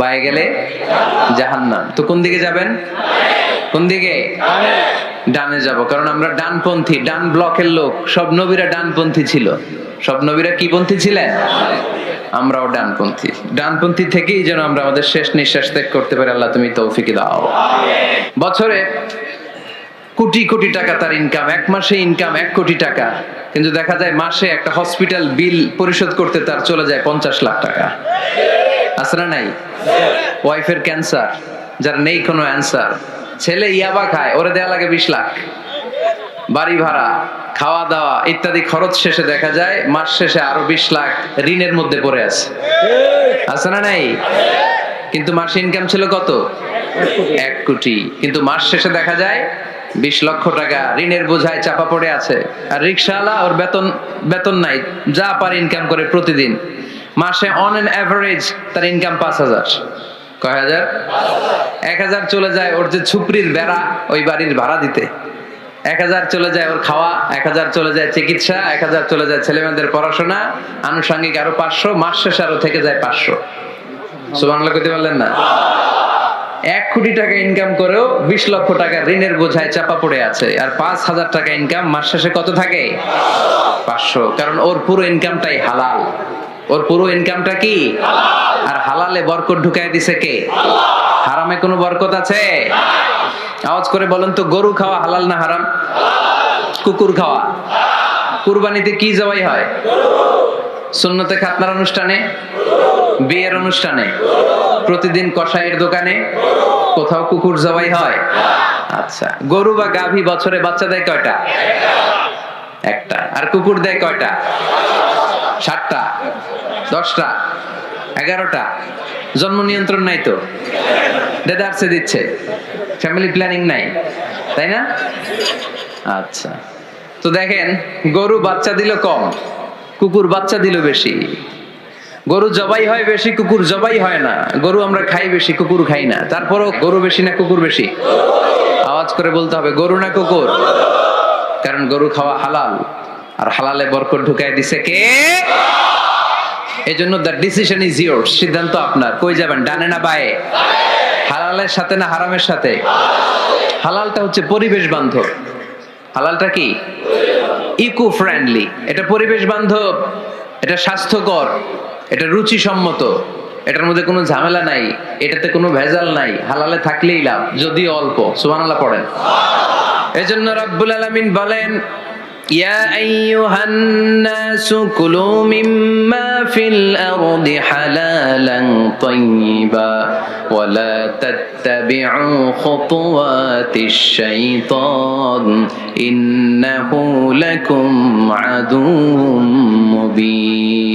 বায়ে গেলে তো কোন দিকে যাবেন? কোন দিকে? ডানে যাব, কারণ আমরা ডানপন্থী, ডান ব্লকের লোক। সব নবীরা ডানপন্থী ছিল। সব নবীরা কি পন্থী ছিলেন? আমরাও ডানপন্থী। ডানপন্থী থেকেই যেন আমরা আমাদের শেষ নিঃশ্বাস ত্যাগ করতে পারি। আল্লাহ তুমি তৌফিক দাও। বছরে কোটি কোটি টাকা তার ইনকাম এক মাসে ইনকাম এক কোটি টাকা। কিন্তু দেখা যায় মাসে একটা হসপিটাল বিল পরিশোধ করতে তার চলে যায় পঞ্চাশ লাখ টাকা। না নাই? ওয়াইফের ক্যান্সার যার নেই কোনো অ্যান্সার ছেলে ইয়াবা খায়, ওরে দেয়া লাগে বিশ লাখ। বাড়ি ভাড়া, খাওয়া দাওয়া ইত্যাদি খরচ শেষে দেখা যায়, মাস শেষে আরও বিশ লাখ ঋণের মধ্যে পড়ে আছে। আছে না নাই? কিন্তু মাসে ইনকাম ছিল কত? এক কোটি। কিন্তু মাস শেষে দেখা যায়, বিশ লক্ষ টাকা ঋণের বোঝায় চাপা পড়ে আছে। আর রিক্সাওয়ালা, ওর বেতন বেতন নাই, যা পারে ইনকাম করে প্রতিদিন। মাসে অন এন অ্যাভারেজ তার ইনকাম পাঁচ হাজার। কয় হাজার? এক হাজার চলে যায় ওর যে ছুপরির বেড়া, ওই বাড়ির ভাড়া দিতে। এক হাজার চলে যায় ওর খাওয়া, এক হাজার চলে যায় চিকিৎসা, এক হাজার চলে যায় ছেলেমেয়েদের পড়াশোনা, আনুষঙ্গিক আরও পাঁচশো, মাস শেষ আরও থেকে যায় পাঁচশো। সুবাংলা করতে পারলেন না? এক কোটি টাকা ইনকাম করেও বিশ লক্ষ টাকা ঋণের বোঝায় চাপা পড়ে আছে। আর পাঁচ হাজার টাকা ইনকাম মাস শেষে কত থাকে? পাঁচশো। কারণ ওর পুরো ইনকামটাই হালাল। ওর পুরো ইনকামটা কি? আর হালালে বরকত ঢুকাই দিছে কে? হারামে কোনো বরকত আছে? আওয়াজ করে বলেন তো, গরু খাওয়া হালাল না হারাম? কুকুর খাওয়া? কুরবানিতে কি জবাই হয়? সুন্নতে খাতনার অনুষ্ঠানে? বিয়ের অনুষ্ঠানে? প্রতিদিন কষাইয়ের দোকানে? কোথাও কুকুর জবাই হয়? আচ্ছা গরু বা গাভী বছরে বাচ্চা দেয় কয়টা? একটা। আর কুকুর দেয় কয়টা? সাতটা, দশটা, এগারোটা। জন্ম নিয়ন্ত্রণ নাই তো? দেদারসে দিচ্ছে। ফ্যামিলি প্ল্যানিং নাই, তাই না? আচ্ছা। তো দেখেন, গরু বাচ্চা দিল কম, কুকুর বাচ্চা দিল বেশি। গরু জবাই হয় বেশি, কুকুর জবাই হয় না। গরু আমরা খাই বেশি, কুকুর খাই না। তারপরও গরু বেশি না, কুকুর বেশি? আওয়াজ করে বলতে হবে, গরু না কুকুর? কারণ গরু খাওয়া হালাল। আর হালালে বরকত ঢুকাই দিছে কে? এই জন্য দ্য ডিসিশন ইজ ইয়োর সিদ্ধান্ত আপনার। কই যাবেন, ডানে না বায়ে? হালালের সাথে না হারামের সাথে? হালালটা হচ্ছে পরিবেশ বান্ধব। হালালটা কি? ইকো ফ্রেন্ডলি এটা পরিবেশ বান্ধব। এটা স্বাস্থ্যকর। এটা রুচিসম্মত। এটার মধ্যে কোনো ঝামেলা নাই, এটাতে কোনো ভেজাল নাই, হালালে থাকলেই লাভ, যদি অল্প, সুবহানাল্লাহ পড়েন। এজন্য রাব্বুল আলামিন বলেন, ইয়া আইয়ুহান নাসু কুলু মিম্মা ফিল আরদি হালালান তাইয়্যিবা ওয়া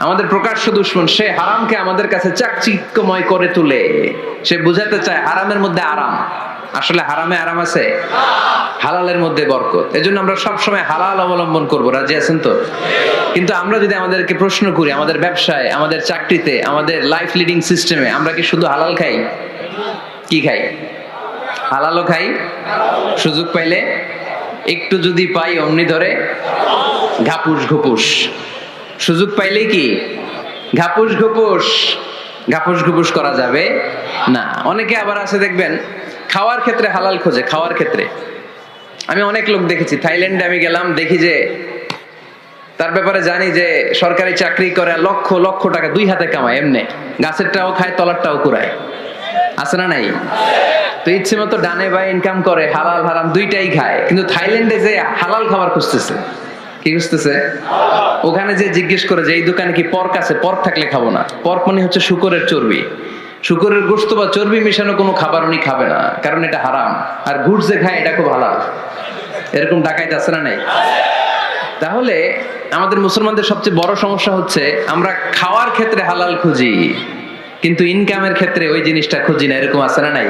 আমাদের প্রকাশ্য দুশ্মন, সে হারামকে আমাদের কাছে চাকচিক্যময় করে তুলে। সে বুঝাতে চায় হারামের মধ্যে আরাম। আসলে হারামে আরাম আছে, হালালের মধ্যে বরকত। এজন্য আমরা সবসময় হালাল অবলম্বন করব। রাজি আছেন তো? কিন্তু আমরা যদি আমাদেরকে প্রশ্ন করি, আমাদের ব্যবসায়, আমাদের চাকরিতে, আমাদের লাইফ লিডিং সিস্টেমে আমরা কি শুধু হালাল খাই? কি খাই? হালালও খাই? সুযোগ পাইলে একটু যদি পাই, অমনি ধরে ঘাপুস ঘুপুস। সুযোগ পাইলেই কি? ঘাপুস ঘুপুস। ঘাপুস ঘুপুস করা যাবে? না। অনেকে আবার আছে, দেখবেন, খাওয়ার ক্ষেত্রে হালাল খোঁজে, খাওয়ার ক্ষেত্রে। আমি অনেক লোক দেখেছি, থাইল্যান্ডে আমি গেলাম, দেখি যে তার ব্যাপারে জানি যে সরকারি চাকরি করে লক্ষ লক্ষ টাকা, দুই হাতে কামায়, এমনি। গাছেরটাও খায়, তলারটাও কুড়ায়। আছে না নাই? তো ইচ্ছে মতো ডানে বা ইনকাম করে, হালাল, হারাম, দুইটাই খায়। কিন্তু থাইল্যান্ডে যে হালাল খাবার খুঁজতেছে কি খুঁজতেছে ওখানে যে জিজ্ঞেস করে যে, এই দোকানে কি পর্ক আছে? পর্ক থাকলে খাব না। পর্ক মানে হচ্ছে শুকরের চর্বি। শুকরের গোস্ত বা চর্বি মেশানো কোনো খাবার উনি খাবে না, কারণ এটা হারাম। আর ঘুষ যে খায়, এটা খুব হালাল। এরকম ডাকাইতে আছে না নাই? তাহলে আমাদের মুসলমানদের সবচেয়ে বড় সমস্যা হচ্ছে, আমরা খাওয়ার ক্ষেত্রে হালাল খুঁজি, কিন্তু ইনকামের ক্ষেত্রে ওই জিনিসটা খুঁজি না, এরকম আছে না নাই?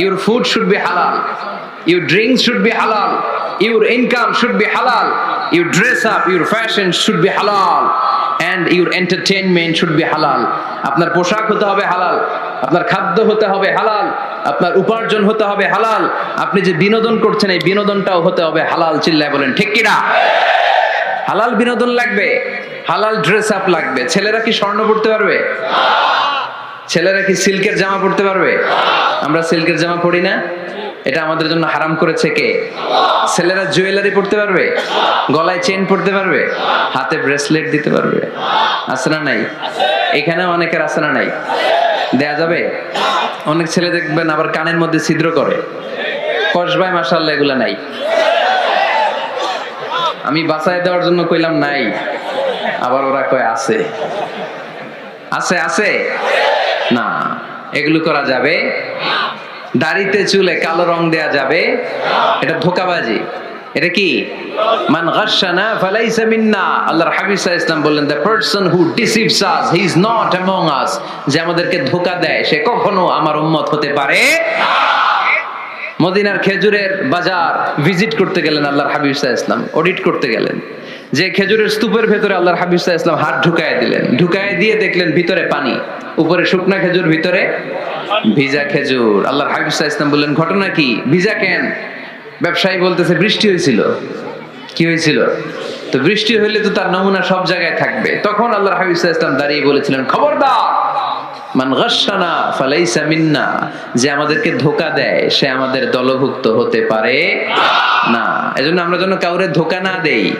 Your food should be halal Your drinks should be halal. Your income should be halal. Your dress up, your fashion should be halal. And your entertainment should be halal. আপনার পোশাক হতে হবে হালাল। আপনার খাদ্য হতে হবে হালাল। আপনার উপার্জন হতে হবে হালাল। আপনি যে বিনোদন করছেন এই বিনোদনটাও হতে হবে হালাল চিল্লায় বলেন ঠিক কিনা? হালাল বিনোদন লাগবে। হালাল ড্রেস আপ লাগবে। ছেলেরা কি স্বর্ণ পড়তে পারবে? ছেলেরা কি সিল্কের জামা পড়তে পারবে? আমরা সিল্কের জামা পড়ি না? এটা আমাদের জন্য হারাম করেছে কে? ছেলেরা জুয়েলারি পড়তে পারবে? গলায় চেন পড়তে পারবে? হাতে ব্রেসলেট দিতে পারবে? আছে না নাই? এখানে অনেকের আছে না নাই? দেয়া যাবে? অনেক ছেলে দেখবেন আবার কানের মধ্যে ছিদ্র করে। কসবায় মাসাল্লাহ এগুলা নাই। আমি বাঁচায় দেওয়ার জন্য কইলাম নাই। আবার ওরা কয়, আছে। আছে আছে? না। এগুলো করা যাবে? দাড়িতে চুলে কালো রং দেয়া যাবে। এটা ধোকাবাজি। এটা কি? মান গাশানা ফালাইসা মিন্না। আল্লাহর হাবিব সাল্লাল্লাহু আলাইহি বললেন the person who deceives us he is not among us যে আমাদেরকে ধোকা দেয়, সে কখনো আমার উম্মত হতে পারে মদিনার খেজুরের বাজার ভিজিট করতে গেলেন আল্লাহর হাবিব আলাইহি অডিট করতে গেলেন। যে খেজুরের স্তূপের ভেতরে আল্লাহর হাবিব সাল্লাল্লাহু হাত ঢুকায় দিলেন। ঢুকায় দিয়ে দেখলেন ভিতরে পানি। উপরে শুকনা খেজুর, ভিতরে ভিজা খেজুর। আল্লাহর হাবিব আলাইহি বললেন, ঘটনা কি? ভিজা কেন? ব্যবসায়ী বলতেছে, বৃষ্টি হয়েছিল। কি হয়েছিল? তো বৃষ্টি হইলে তো তার নমুনা সব জায়গায় থাকবে। তখন আল্লাহর হাবিব আলাইহি দাঁড়িয়ে বলেছিলেন, খবরদার! যে আমাদেরকে ধোকা দেয়, সে আমাদের দলভুক্ত হতে পারে না। এজন্য আমরা যেন কাউরে ধোকা না দেই।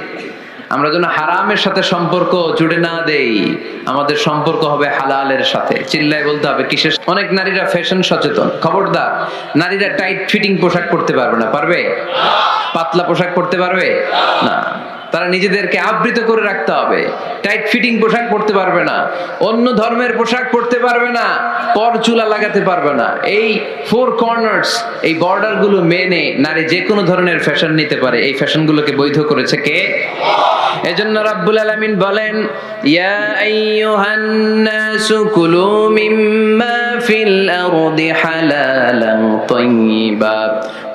আমরা যেন হারামের সাথে সম্পর্ক জুড়ে না দেই। আমাদের সম্পর্ক হবে হালালের সাথে। চিল্লায় বলতে হবে, কিসের অনেক নারীরা ফ্যাশন সচেতন। খবরদার, নারীরা টাইট ফিটিং পোশাক পরতে পারবে না, পারবে? পাতলা পোশাক পরতে পারবে? না। তারা নিজেদেরকে আবৃত করে রাখতে হবে। টাইট ফিটিং পোশাক পরতে পারবে না। অন্য ধর্মের পোশাক পরতে পারবে না। পর চুলা লাগাতে পারবে না। এই ফোর কর্নার্স এই বর্ডারগুলো মেনে নারী যে কোনো ধরনের ফ্যাশন নিতে পারে। এই ফ্যাশন গুলোকে বৈধ করেছে কে? এজন্য রাব্বুল আলামিন বলেন ইয়া আইয়ুহান নাসু কুলু মিম্মা ফিল আরদি হালালান তাইয়্যিবা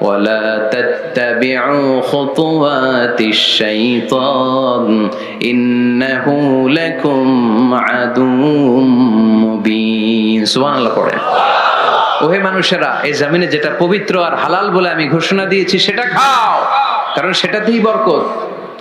ولا تتبعوا خطوات الشيطان إنه لكم عدو مبين سبحان الله পড়েন ওহে মানুষেরা এই জমিনে যেটা পবিত্র আর হালাল বলে আমি ঘোষণা দিয়েছি সেটা খাও কারণ সেটাতেই বরকত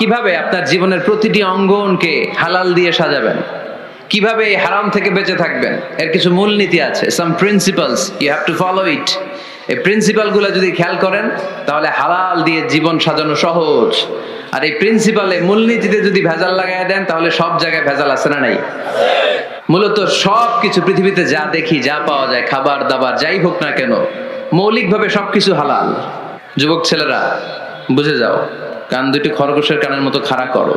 কীভাবে আপনার জীবনের প্রতিটি অঙ্গনকে হালাল দিয়ে সাজাবেন? কীভাবে এই হারাম থেকে বেঁচে থাকবেন? এর কিছু মূলনীতি আছে some principles you have to follow it এই প্রিন্সিপালগুলো যদি খেয়াল করেন, তাহলে হালাল দিয়ে জীবন সাজানো সহজ। আর এই প্রিন্সিপালে মূলনীতিতে যদি ভেজাল লাগাই দেন, তাহলে সব জায়গায় ভেজাল আছে না নাই? মূলত সব কিছু পৃথিবীতে যা দেখি, যা পাওয়া যায়, খাবার, দাবার, যাই হোক না কেন, মৌলিকভাবে সবকিছু হালাল। যুবক ছেলেরা, বুঝে যাও। কান দুটি খরগোশের কানের মতো খাড়া করো।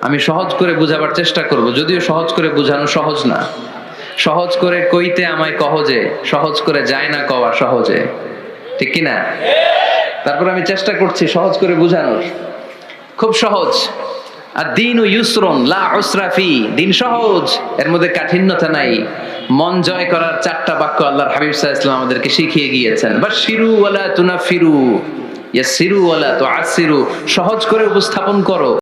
আমি সহজ করে বুঝাবার চেষ্টা করব, যদিও সহজ করে বোঝানো সহজ না। সহজ করে কইতে আমায় কহজে সহজ করে যায় না কওয়া সহজে। ঠিক কি না তারপর আমি চেষ্টা করছি সহজ করে বোঝানোর। খুব সহজ। আর দিন ইউসরন, লা উসরাফি দিন সহজ, এর মধ্যে কাঠিন্যতা নাই। মন জয় করার চারটা বাক্য আল্লাহর হাবিব আলাইহি ওয়াসাল্লাম আমাদেরকে শিখিয়ে গিয়েছেন। বা শিরু ওয়ালা তুনাফিরু ইয়া সিরু ওয়ালা তো আসিরু সহজ করে উপস্থাপন করো।